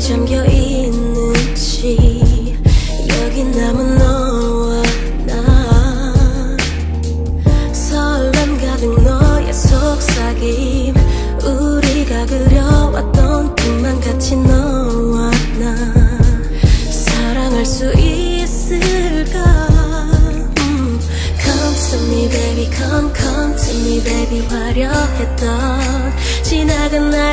잠겨 있는지 여기 남은 너와 나. 설렘 가득 너의 속삭임. 우리가 그려왔던 꿈만 같이 너와 나. 사랑할 수 있을까? 음. Come to me baby come come to me baby. 화려했던 지나간 날.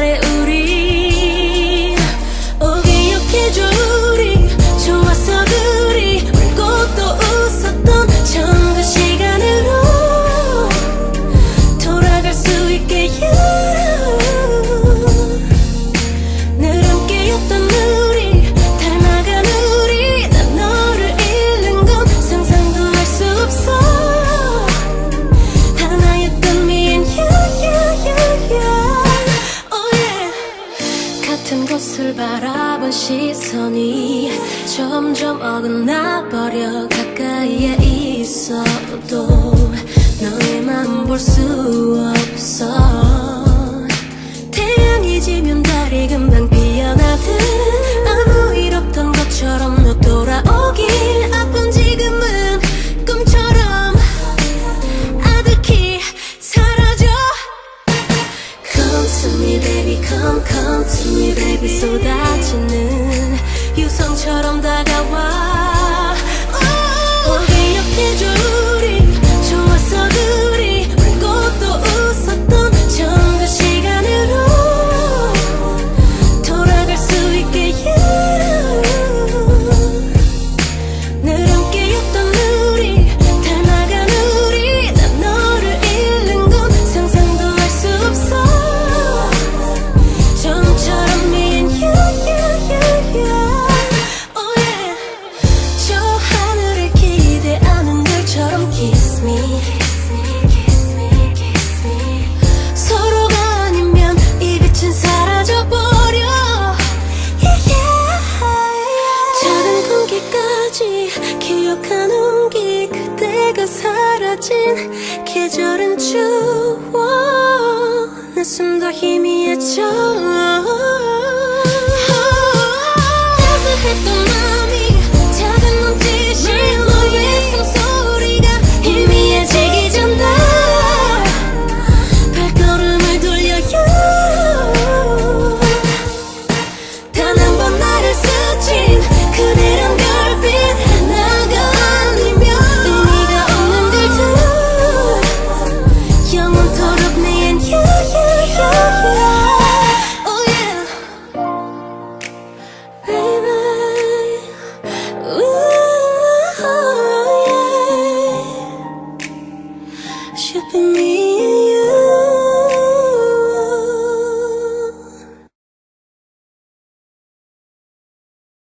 곁을 바라본 시선이 점점 어긋나 버려 가까이에 있어도 너의 맘 볼 수 없어 태양이 지면 달이 금방 쏟아지는 유성처럼 다가와. 없지. 기억하는 게 그대가 사라진 계절은 추워. 내 숨도 희미해져.